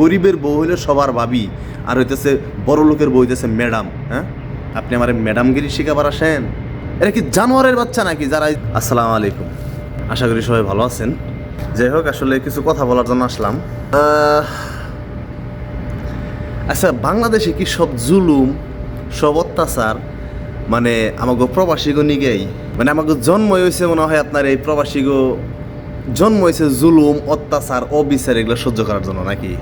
গরিবের বউ হইলে সবার ভাবি, আর হইতেছে বড় লোকের বউ হইতেছে ম্যাডাম হ্যাঁ? আপনি আমার ম্যাডামগিরি শিখাবার আসেন? এটা কি জানোয়ারের বাচ্চা নাকি যারা আসসালামু আলাইকুম। আশা করি সবাই ভালো আছেন। যাই হোক, আসলে কিছু কথা বলার জন্য আসলাম। আচ্ছা বাংলাদেশে কি সব জুলুম, সব অত্যাচার মানে আমাকে প্রবাসীগো নিগেই? মানে আমাকে জন্ম হয়েছে মনে হয় আপনার এই প্রবাসীগো জন্ম হয়েছে জুলুম, অত্যাচার, অবিচার, এগুলো সহ্য করার জন্য নাকি?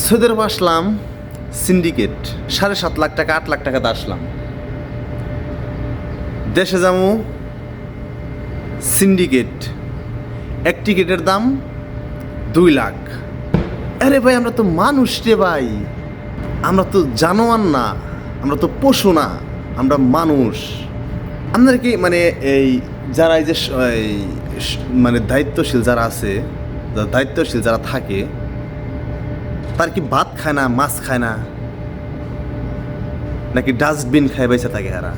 সৌদি আরব আসলাম সিন্ডিকেট সাড়ে সাত লাখ টাকা, আট লাখ টাকাতে আসলাম। দেশে যাব সিন্ডিকেট এক টিকিটের দাম দুই লাখ। আরে ভাই, আমরা তো মানুষ রে ভাই। আমরা তো জানোয়ার না, আমরা তো পশু না, আমরা মানুষ। আপনার কি মানে এই যারা এই যে মানে দায়িত্বশীল যারা আছে দায়িত্বশীল যারা থাকে তার কি ভাত খায় না, মাছ খায় না? নাকি ডাস্টবিন খায় বেঁচে থাকে হারা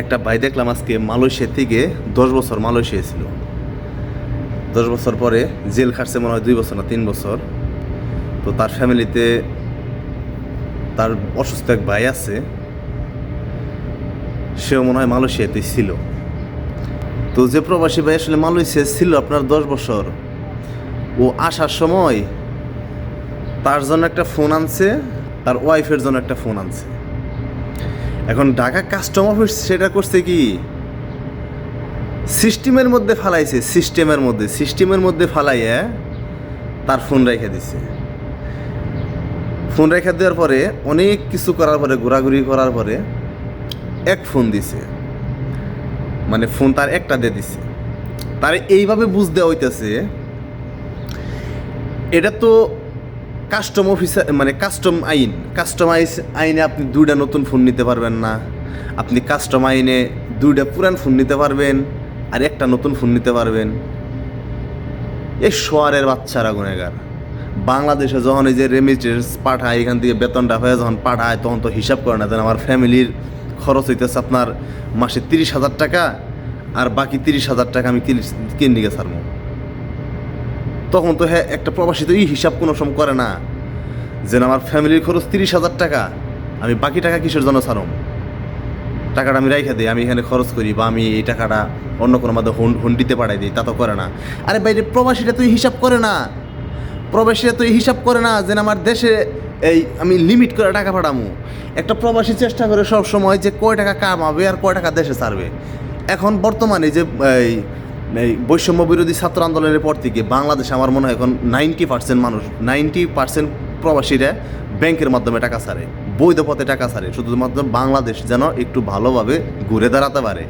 একটা ভাই দেখলাম আজকে মালয়েশিয়া থেকে দশ বছর মালয়েশিয়া ছিল। দশ বছর পরে জেল খাটছে মনে হয় দুই বছর না তিন বছর। তো তার ফ্যামিলিতে তার অসুস্থ এক ভাই আছে। সেও মনে হয় মালয়েশিয়াতে ছিল। তো যে প্রবাসী ভাই আসলে মালয়েশিয়া ছিল আপনার দশ বছর। ও আসার সময় তার জন্য একটা ফোন আনছে, তার ওয়াইফের জন্য একটা ফোন আনছে। এখন ঢাকা কাস্টম অফিস সেটা করছে কি? সিস্টেমের মধ্যে ফালাইছে সিস্টেমের মধ্যে সিস্টেমের মধ্যে ফালাইয়া তার ফোন রেখে দিছে। ফোন রেখে দেওয়ার পরে, অনেক কিছু করার পরে, ঘোরাঘুরি করার পরে এক ফোন দিছে। মানে ফোন তার একটা দিয়ে দিছে। তার এইভাবে বুঝতে হইতেছে, এটা তো কাস্টম অফিসার মানে কাস্টম আইন। কাস্টমাইজ আইনে আপনি দুইটা নতুন ফোন নিতে পারবেন না। আপনি কাস্টম আইনে দুইটা পুরান ফোন নিতে পারবেন আর একটা নতুন ফোন নিতে পারবেন। এই সোয়ারের বাচ্চারা গুনেগার বাংলাদেশে যখন এই যে রেমিটেন্স পাঠায়, এখান থেকে বেতনটা হয়ে যখন পাঠায়, তখন তো হিসাব করে না দেন আমার ফ্যামিলির খরচ হইতেছে আপনার মাসে তিরিশ হাজার টাকা, আর বাকি তিরিশ হাজার টাকা আমি কিনে দিকে ছাড়বো তখন তো হ্যাঁ একটা প্রবাসী তো এই হিসাব কোনো সময় করে না। যে না, আমার ফ্যামিলির খরচ তিরিশ হাজার টাকা আমি বাকি টাকা কিসের জন্য ছাড়ম? টাকাটা আমি রাইখা দিই আমি এখানে খরচ করি বা আমি এই টাকাটা অন্য কোনো মাধ্যমে হুন- হুন্ডিতে পাঠাই দিই তা তো করে না। আরে বাইরে প্রবাসীরা তো এই হিসাব করে না। প্রবাসীরা তো এই হিসাব করে না যে না, আমার দেশে এই আমি লিমিট করে টাকা পাঠামো। একটা প্রবাসী চেষ্টা করে সব সময় যে কয় টাকা কামাবে আর কয় টাকা দেশে ছাড়বে। এখন বর্তমানে যে এই এই বৈষম্য বিরোধী ছাত্র আন্দোলনের পর থেকে বাংলাদেশে আমার মনে হয় এখন নাইনটি পার্সেন্ট মানুষ, নাইনটি পার্সেন্ট প্রবাসীরা ব্যাংকের মাধ্যমে টাকা ছাড়ে, বৈধ পথে টাকা ছাড়ে। শুধুমাত্র বাংলাদেশ যেন একটু ভালোভাবে ঘুরে দাঁড়াতে পারে।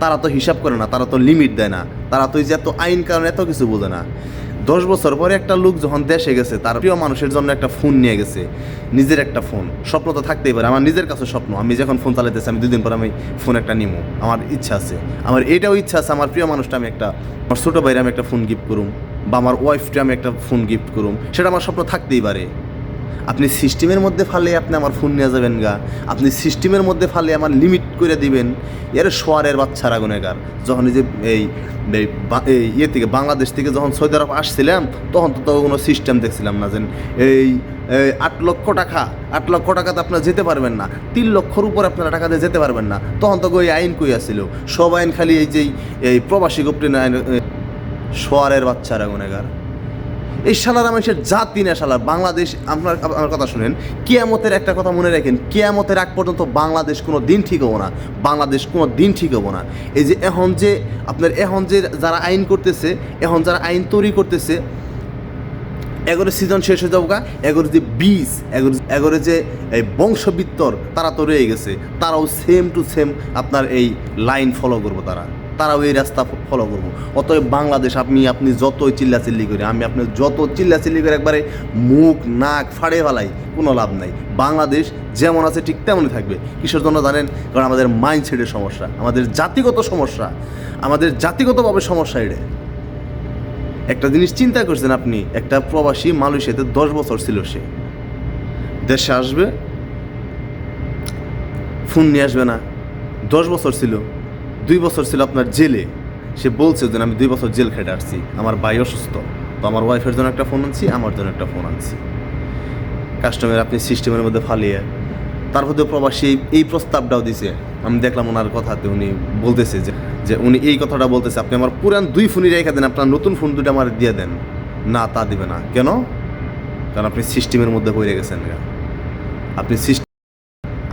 তারা তো হিসাব করে না, তারা তো লিমিট দেয় না। তারা তো এই যে এত আইন কারণে এত কিছু বোঝে না। দশ বছর পরে একটা লোক যখন দেশে গেছে, তার প্রিয় মানুষের জন্য একটা ফোন নিয়ে গেছে, নিজের একটা ফোন। স্বপ্ন তো থাকতেই পারে, আমার নিজের কাছে স্বপ্ন। আমি যখন ফোন চালাইতেছি, আমি দুদিন পর আমি ফোন একটা নিমো। আমার ইচ্ছা আছে। আমার এটাও ইচ্ছা আছে, আমার প্রিয় মানুষটা আমি একটা, আমার ছোটো ভাইরে আমি একটা ফোন গিফট করুম, বা আমার ওয়াইফটা আমি একটা ফোন গিফট করুম। সেটা আমার স্বপ্ন থাকতেই পারে। আপনি সিস্টেমের মধ্যে ফালে আপনি আমার ফোন নিয়ে যাবেন গা। আপনি সিস্টেমের মধ্যে ফালে আমার লিমিট করে দিবেন। এর সোয়ারের বাচ্চারা গুনেগার যখন এই যে এই ইয়ে থেকে বাংলাদেশ থেকে যখন সৌদি আরব আসছিলাম, তখন তো কোনো সিস্টেম দেখছিলাম না যেন এই আট লক্ষ টাকা, আট লক্ষ টাকাতে আপনারা যেতে পারবেন না। তিন লক্ষর উপর আপনারা টাকা দিয়ে যেতে পারবেন না। তখন তো ওই আইন কই আসছিল সব আইন খালি এই যে এই প্রবাসী গোপ্রিন আইন সোয়ারের বাচ্চারা গুনেগার এই শালার মানুষের জাতি না শালার বাংলাদেশ, আপনার আমার কথা শুনেন, কেয়ামতের একটা কথা মনে রাখেন, কেয়ামতের আগ পর্যন্ত বাংলাদেশ কোনো দিন ঠিক হব না, বাংলাদেশ কোনো দিন ঠিক হব না। এই যে এখন যে, আপনার এখন যে যারা আইন করতেছে, এখন যারা আইন তৈরি করতেছে, এগোরে সিজন শেষ হয়ে যাব গা যে বীজ, এগোরে যে এই বংশবিত্তর, তারা তো রয়ে গেছে, তারাও সেম টু সেম আপনার এই লাইন ফলো করব তারা। তারাও এই রাস্তা ফলো করব। অতএব বাংলাদেশ, আপনি আপনি যতই চিল্লাচিল্লি করে আমি আপনি যত চিল্লাচিল্লি করে, একবারে মুখ, নাক ফাড়ে ফেলাই, কোনো লাভ নাই। বাংলাদেশ যেমন আছে, ঠিক তেমনই থাকবে। কিসের জন্য জানেন? কারণ আমাদের মাইন্ডসেটের সমস্যা, আমাদের জাতিগত সমস্যা, আমাদের জাতিগতভাবে সমস্যা এটা একটা জিনিস চিন্তা করছেন আপনি, একটা প্রবাসী মালয়েশিয়াতে দশ বছর ছিল সে। দেশে আসবে, ফোন নিয়ে আসবে না। দশ বছর ছিল। দুই বছর ছিল আপনার জেলে। সে বলছে যে, আমি দুই বছর জেল খেটে আসছি। আমার ভাই অসুস্থ। তো আমার ওয়াইফের জন্য একটা ফোন আনছি, আমার জন্য একটা ফোন আনছি। কাস্টমার আপনি সিস্টেমের মধ্যে ফালিয়ে তার মধ্যে প্রবাসী এই- প্রস্তাবটাও দিছে। আমি দেখলাম ওনার কথাতে উনি বলতেছে যে যে উনি এই কথাটা বলতেছে, আপনি আমার পুরান দুই ফোনই রেখে দেন, আপনার নতুন ফোন দুটো আমার দিয়ে দেন। না, তা দিবে না। কেন? কারণ আপনি সিস্টেমের মধ্যে পড়ে গেছেন। আপনি সিস্টেম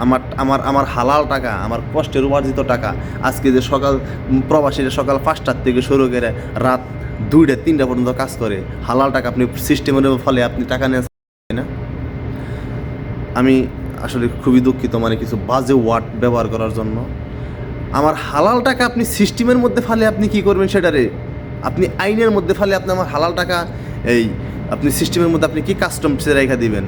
আমার আমার আমার হালাল টাকা, আমার কষ্টের উপার্জিত টাকা আজকে যে সকাল প্রবাসীরা সকাল পাঁচটার থেকে শুরু করে রাত দুইটা, তিনটা পর্যন্ত কাজ করে, হালাল টাকা আপনি সিস্টেমের ফলে আপনি টাকা নেন না? আমি আসলে খুবই দুঃখিত মানে কিছু বাজে ওয়ার্ড ব্যবহার করার জন্য। আমার হালাল টাকা আপনি সিস্টেমের মধ্যে ফালে আপনি কি করবেন সেটারে? আপনি আইনের মধ্যে ফালে আপনি আমার হালাল টাকা, এই, আপনি সিস্টেমের মধ্যে আপনি কি কাস্টম রেখা দিবেন?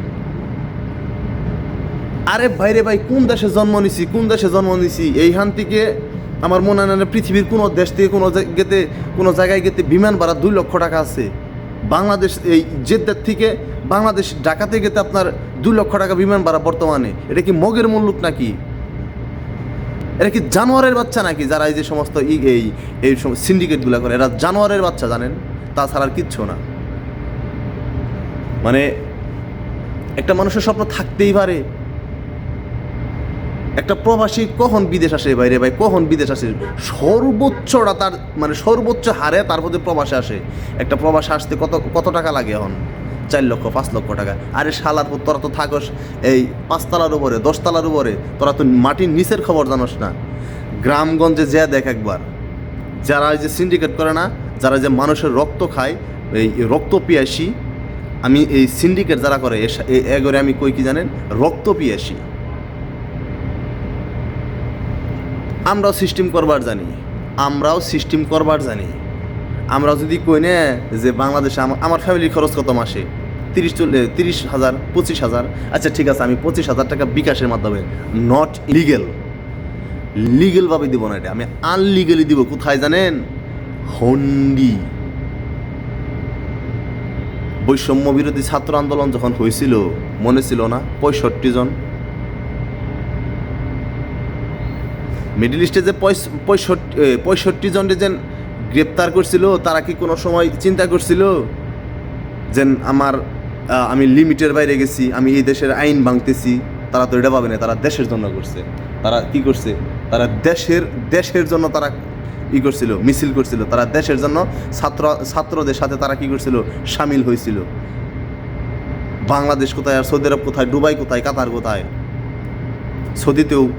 আরে ভাইরে ভাই, কোন দেশে জন্ম নিছি, কোন দেশে জন্ম নিছি? এইখান থেকে আমার মনে হয় না পৃথিবীর কোনো দেশ থেকে কোনো গেতে, কোনো জায়গায় গেতে বিমান ভাড়া দুই লক্ষ টাকা আছে। বাংলাদেশ, এই জেদ্দার থেকে বাংলাদেশ, ঢাকাতে গেতে আপনার দুই লক্ষ টাকা বিমান ভাড়া বর্তমানে। এটা কি মগের মুল্লুক নাকি? এরা কি জানোয়ারের বাচ্চা নাকি যারা এই যে সমস্ত ই, এই এই সিন্ডিকেটগুলো করে? এরা জানোয়ারের বাচ্চা, জানেন? তাছাড়া আর কিচ্ছু না। মানে একটা মানুষের স্বপ্ন থাকতেই পারে। একটা প্রবাসী কখন বিদেশ আসে বাইরে ভাই? কখন বিদেশ আসে? সর্বোচ্চটা তার মানে সর্বোচ্চ হারে তার মধ্যে প্রবাসে আসে। একটা প্রবাসে আসতে কত কত টাকা লাগে এখন? চার লক্ষ পাঁচ লক্ষ টাকা। আরে পুত, তোরা তো থাকস এই পাঁচতলার উপরে দশতলার উপরে। তোরা তো মাটির নিচের খবর জানোস না। গ্রামগঞ্জে যে দেখ একবার যারা যে সিন্ডিকেট করে না যারা যে মানুষের রক্ত খায় এই রক্ত পিয়াসি আমি এই সিন্ডিকেট যারা করে এ- এগরে আমি কই কি জানেন? রক্ত পিয়াসি। আমরাও সিস্টেম করবার জানি। আমরাও সিস্টেম করবার জানি। আমরা যদি কই না যে বাংলাদেশে আমার ফ্যামিলির খরচ কত মাসে? তিরিশ চল্লিশ তিরিশ হাজার, পঁচিশ হাজার? আচ্ছা ঠিক আছে, আমি পঁচিশ হাজার টাকা বিকাশের মাধ্যমে নট লিগেল লিগেলভাবে দিব না এটা। আমি আনলিগেলি দিব, কোথায় জানেন? হন্ডি। বৈষম্য বিরোধী ছাত্র আন্দোলন যখন হয়েছিল, মনে ছিল না? পঁয়ষট্টি জন মিডিল ইস্টে যে পঁয়ষ- পঁয়ষট্টি পঁয়ষট্টি জনকে যে গ্রেপ্তার করছিল, তারা কি কোনো সময় চিন্তা করছিল? যে আমার আমি লিমিটের বাইরে গেছি, আমি এই দেশের আইন ভাঙতেছি, তারা তো এটা পাবে না, তারা দেশের জন্য করছে। তারা কি করছে? তারা দেশের দেশের জন্য তারা ই করছিল, মিছিল করছিল, তারা দেশের জন্য ছাত্র, ছাত্রদের সাথে তারা কি করছিল? সামিল হয়েছিল বাংলাদেশ কোথায় আর সৌদি আরব কোথায়? দুবাই কোথায়? কাতার কোথায়? সৌদিতেও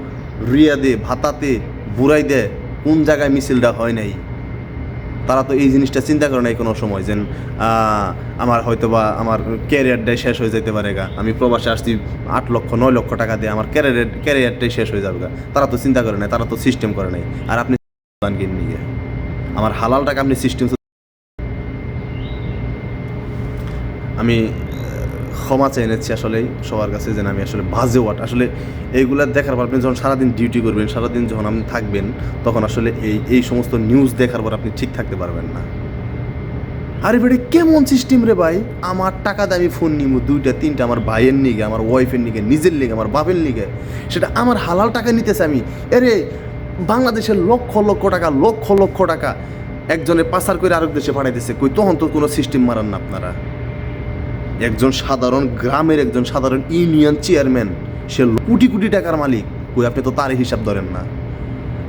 রিয়াদে, ভাতাতে বুড়াইদে কোন জায়গায় মিছিলটা হয় নাই? তারা তো এই জিনিসটা চিন্তা করে নাই কোনো সময় যে আমার হয়তো বা আমার ক্যারিয়ারটাই শেষ হয়ে যেতে পারে গা। আমি প্রবাসে আসছি আট লক্ষ, নয় লক্ষ টাকা দিয়ে আমার ক্যারিয়ার ক্যারিয়ারটাই শেষ হয়ে যাবে গা। তারা তো চিন্তা করে নাই, তারা তো সিস্টেম করে নাই। আর আপনি নিয়ে আমার হালাল টাকা আপনি সিস্টেম আমি ক্ষমা চেয়ে নিচ্ছি আসলে সবার কাছে যেন আমি আসলে বাজে ওয়াট আসলে এইগুলা দেখার পর আপনি যখন সারাদিন ডিউটি করবেন, সারাদিন যখন আপনি থাকবেন, তখন আসলে এই এই সমস্ত নিউজ দেখার পর আপনি ঠিক থাকতে পারবেন না। আরে বেড়ে কেমন সিস্টেম রে ভাই? আমার টাকা দামি ফোন নিব দুইটা, তিনটা, আমার ভাইয়ের নিগে, আমার ওয়াইফের নিগে, নিজের লিগে আমার বাপের লিগে সেটা আমার হালাল টাকা নিতেছে আমি। এরে বাংলাদেশের লক্ষ লক্ষ টাকা, লক্ষ লক্ষ টাকা একজনে পাচার করে আরেক দেশে পাঠাইতেছে। কই, তখন তো কোনো সিস্টেম মারান না আপনারা। একজন সাধারণ গ্রামের একজন সাধারণ ইউনিয়ন চেয়ারম্যান, সে কোটি কোটি টাকার মালিক। কই, আপনি তো তার হিসাব ধরেন না।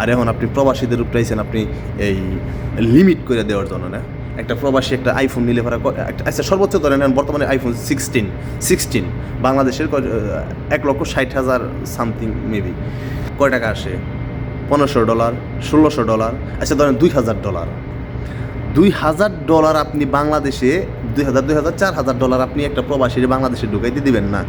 আর এখন আপনি প্রবাসীদের উপরাইছেন আপনি এই লিমিট করে দেওয়ার জন্য, না? একটা প্রবাসী একটা আইফোন নিলে ভাড়া আচ্ছা সর্বোচ্চ ধরেন বর্তমানে আইফোন সিক্সটিন সিক্সটিন বাংলাদেশের এক লক্ষ ষাট হাজার সামথিং মেবি কয় টাকা আসে? পনেরোশো ডলার, ষোলোশো ডলার আচ্ছা ধরেন দুই হাজার ডলার। দুই হাজার ডলার আপনি বাংলাদেশে, দুই হাজার দুই হাজার, চার হাজার ডলার আপনি একটা প্রবাসীর বাংলাদেশে ঢুকাইতে দিবেন না।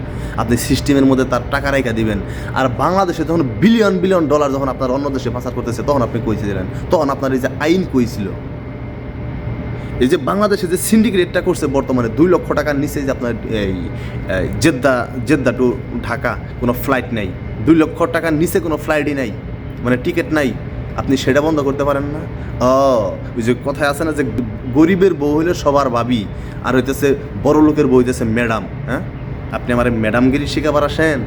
আপনি সিস্টেমের মধ্যে তার টাকা রেখা দিবেন। আর বাংলাদেশে যখন বিলিয়ন বিলিয়ন ডলার যখন আপনার অন্য দেশে পাচার করতেছে, তখন আপনি কইছিলেন তখন আপনার এই যে আইন কইছিল এই যে বাংলাদেশে যে সিন্ডিকেটটা করছে বর্তমানে, দুই লক্ষ টাকার নিচে যে আপনার এই এই জেদ্দা জেদ্দা টু ঢাকা কোনো ফ্লাইট নেই। দুই লক্ষ টাকার নিচে কোনো ফ্লাইটই নাই মানে টিকিট নাই। আপনি সেটা বন্ধ করতে পারেন না? ও, ওই যে কথায় আছে না যে গরিবের বউ হইলে সবার ভাবি, আর হইতেছে বড় লোকের বউ হইতেছে ম্যাডাম হ্যাঁ? আপনি আমার ম্যাডামগিরি শিখাবার আসেন?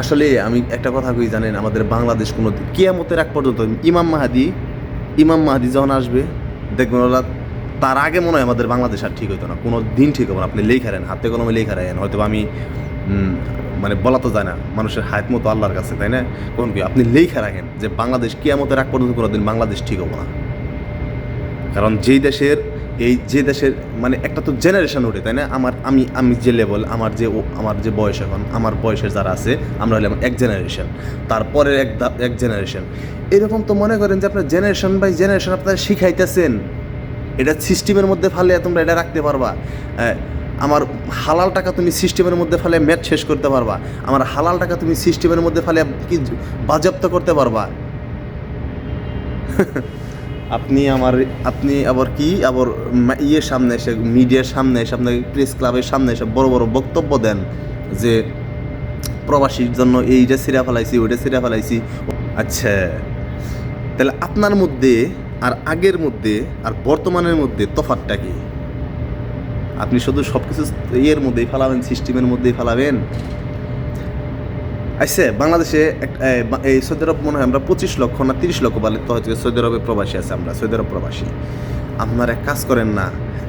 আসলে আমি একটা কথা কই জানেন, আমাদের বাংলাদেশ কোনো কিয়ামতের এক পর্যন্ত ইমাম মাহাদি ইমাম মাহাদি যখন আসবে, দেখবেন ওরা তার আগে মনে হয় আমাদের বাংলাদেশ আর ঠিক হইতো না। কোনো দিন ঠিক হবে না। আপনি লেখা রাখেন হাতে কলমে লেখা হয়তো আমি মানে বলা তো যায় না মানুষের হায়াত মতো আল্লাহর কাছে তাই না? কোন কি আপনি লেখা রাখেন যে বাংলাদেশ কিয়ামতের এক পর্যন্ত কোনো দিন বাংলাদেশ ঠিক হব না। কারণ যেই দেশের এই যে দেশের মানে একটা তো জেনারেশন ওঠে তাই না? আমার আমি আমি যে লেভেল আমার যে আমার যে বয়স এখন আমার বয়সের যারা আছে আমরা হলাম এক জেনারেশন তারপরের এক এক জেনারেশন এরকম তো মনে করেন যে আপনার জেনারেশন বাই জেনারেশন আপনারা শিখাইতেছেন। এটা সিস্টেমের মধ্যে ফালে তোমরা এটা রাখতে পারবা। হ্যাঁ, আমার হালাল টাকা তুমি সিস্টেমের মধ্যে ফেলে ম্যাচ শেষ করতে পারবা। আমার হালাল টাকা তুমি সিস্টেমের মধ্যে ফেলে কি বাজেয়াপ্ত করতে পারবা। আপনি আমার, আপনি আবার কি? আবার ইয়ের সামনে এসে, মিডিয়ার সামনে এসে আপনাকে প্রেস ক্লাবের সামনে এসে বড় বড় বক্তব্য দেন যে প্রবাসীর জন্য এইটা সিরা ফেলাইছি, ওইটা সিরা ফেলাইছি। আচ্ছা তাহলে আপনার মধ্যে আর আগের মধ্যে আর বর্তমানের মধ্যে তফাতটা কি? আপনি শুধু সব কিছু ইয়ের মধ্যেই ফেলাবেন, সিস্টেমের মধ্যেই ফেলাবেন। আইসে, বাংলাদেশে এই সৌদি আরব মনে হয় আমরা পঁচিশ লক্ষ না তিরিশ লক্ষ বলে তো হয়তো সৌদি আরবে প্রবাসী আছে আমরা, সৌদি আরব প্রবাসী। আপনারা এক কাজ করেন না,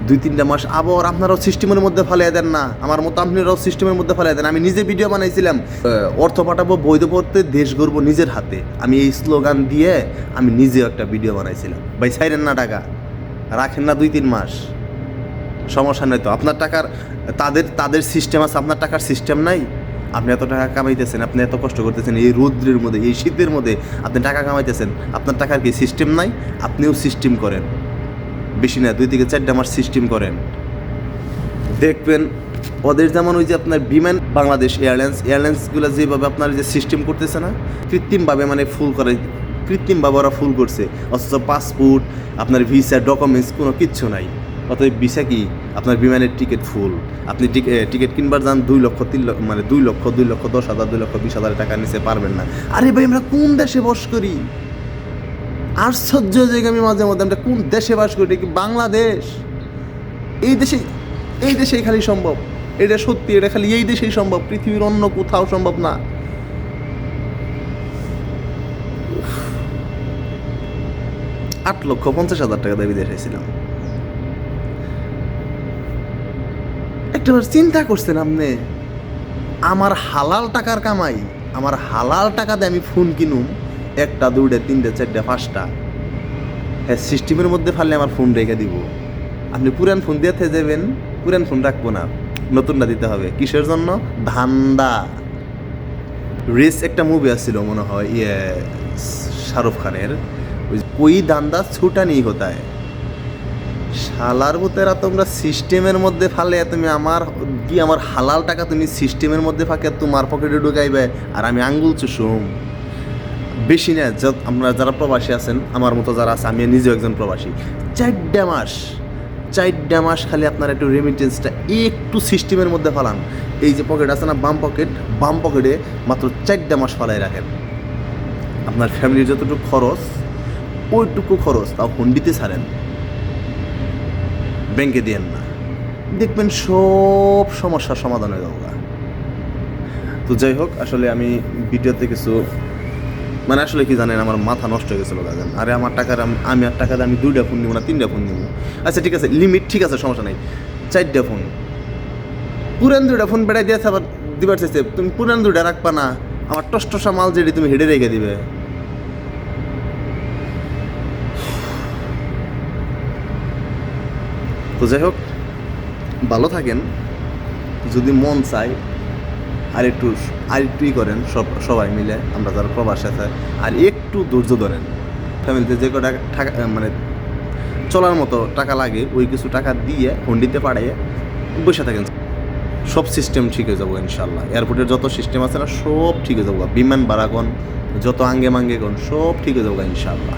দুই তিনটা মাস আবার আপনারাও সিস্টেমের মধ্যে ফেলিয়ে দেন না। আমার মতো আপনারাও সিস্টেমের মধ্যে ফেলিয়ে দেন। আমি নিজে ভিডিও বানাইছিলাম। অর্থ পাঠাবো, বৈধ পড়তে দেশ গড়বো নিজের হাতে। আমি এই স্লোগান দিয়ে আমি নিজেও একটা ভিডিও বানাইছিলাম। ভাই, ছাইরেন না টাকা, রাখেন না দুই তিন মাস। সমস্যা নেই তো। আপনার টাকার, তাদের তাদের সিস্টেম আছে, আপনার টাকার সিস্টেম নাই? আপনি এত টাকা কামাইতেছেন, আপনি এত কষ্ট করতেছেন, এই রৌদ্রের মধ্যে, এই শীতের মধ্যে আপনি টাকা কামাইতেছেন, আপনার টাকার কি সিস্টেম নাই? আপনিও সিস্টেম করেন। বেশি না, দুই থেকে চারটা মাস সিস্টেম করেন। দেখবেন, ওদের যেমন ওই যে আপনার বিমান, বাংলাদেশ এয়ারলাইন্স, এয়ারলাইন্সগুলো যেভাবে আপনার যে সিস্টেম করতেছে না, কৃত্রিমভাবে মানে ফুল করে, কৃত্রিমভাবে ওরা ফুল করছে। অথচ পাসপোর্ট আপনার ভিসা ডকুমেন্টস কোনো কিচ্ছু নাই। অতএব ভিসা কি? আপনার বিমানের টিকিট ফুল আপনি টিকিট কিনবার যান দুই লক্ষ তিন লক্ষ মানে দুই লক্ষ দুই লক্ষ, দশ হাজার, দুই লক্ষ, বিশ হাজার টাকা নিচে পারবেন না। আরে ভাই, আমরা কোন দেশে বস করি? আশ্চর্য যে আমি মাঝে মধ্যে, আমরা কোন দেশে বাস করি? কি বাংলাদেশ? এই দেশে, এই দেশেই খালি সম্ভব। এটা সত্যি, এটা খালি এই দেশেই সম্ভব। পৃথিবীর অন্য কোথাও সম্ভব না। আট লক্ষ পঞ্চাশ হাজার টাকা দাবি দেখাইছিলাম একটাবার চিন্তা করছেন আপনি? আমার হালাল টাকার কামাই, আমার হালাল টাকা দিয়ে আমি ফোন কিনুম, একটা, দুইটা, তিনটা, চারটা, পাঁচটা। হ্যাঁ সিস্টেমের মধ্যে ফাললে আমার ফোন রেখে দিব। আপনি পুরান ফোন দিয়ে থেকে যাবেন, পুরান ফোন রাখব না। নতুনটা দিতে হবে। কিসের জন্য? ধান্দা। রেস একটা মুভি আসছিল মনে হয় ইয়ে শাহরুখ খানের। ওই দান্দা ছুটা নেই হতায় শালার ভূতেরা, তোমরা সিস্টেমের মধ্যে ফালে, তুমি আমার কি আমার হালাল টাকা তুমি সিস্টেমের মধ্যে ফাঁকে তোমার পকেটে ঢুকাইবে? আর আমি আঙ্গুল চুষুম। বেশি না আমরা যারা প্রবাসী আছেন, আমার মতো যারা আছে আমি নিজেও একজন প্রবাসী। চারটা মাস চারটা মাস খালি আপনার একটু রেমিটেন্সটা একটু সিস্টেমের মধ্যে ফালান। এই যে পকেট আছে না, বাম পকেট, বাম পকেটে মাত্র চারটা মাস ফালাই রাখেন। আপনার ফ্যামিলির যতটুকু খরচ, ওইটুকু খরচ তাও হুন্ডিতে ছাড়েন। ব্যাংকে দিয়েন না। দেখবেন সব সমস্যার সমাধান হয়ে যাব। তো যাই হোক, আসলে আমি ভিডিওতে কিছু মানে আসলে কি জানেন, আমার মাথা নষ্ট হয়ে গেছিল গাজন আরে আমার টাকার আমি আর টাকা আমি দুইটা ফোন নিবো না, তিনটা ফোন নিবো। আচ্ছা ঠিক আছে লিমিট ঠিক আছে, সমস্যা নাই। চারটা ফোন পুরান দুইটা ফোন বেড়াই দিয়েছে, আবার দিবার চাইছে তুমি পুরান দুইটা রাখবা না, আমার টসটসা মাল যেটি তুমি হেডে রেখে দিবে। তো যাই হোক, ভালো থাকেন। যদি মন চায়, আর একটু, আর একটুই করেন, সব, সবাই মিলে, আমরা যারা প্রবাসে আছে, আর একটু ধৈর্য ধরেন। ফ্যামিলিতে যে কটা টাকা মানে চলার মতো টাকা লাগে, ওই কিছু টাকা দিয়ে, হন্ডিতে পাঠিয়ে বসে থাকেন। সব সিস্টেম ঠিক হয়ে যাব ইনশাল্লাহ এয়ারপোর্টের যত সিস্টেম আছে না, সব ঠিক হয়ে যাব। বিমান বাড়াগন যত আঙ্গে মাঙ্গে গন সব ঠিক হয়ে যাব ইনশাল্লাহ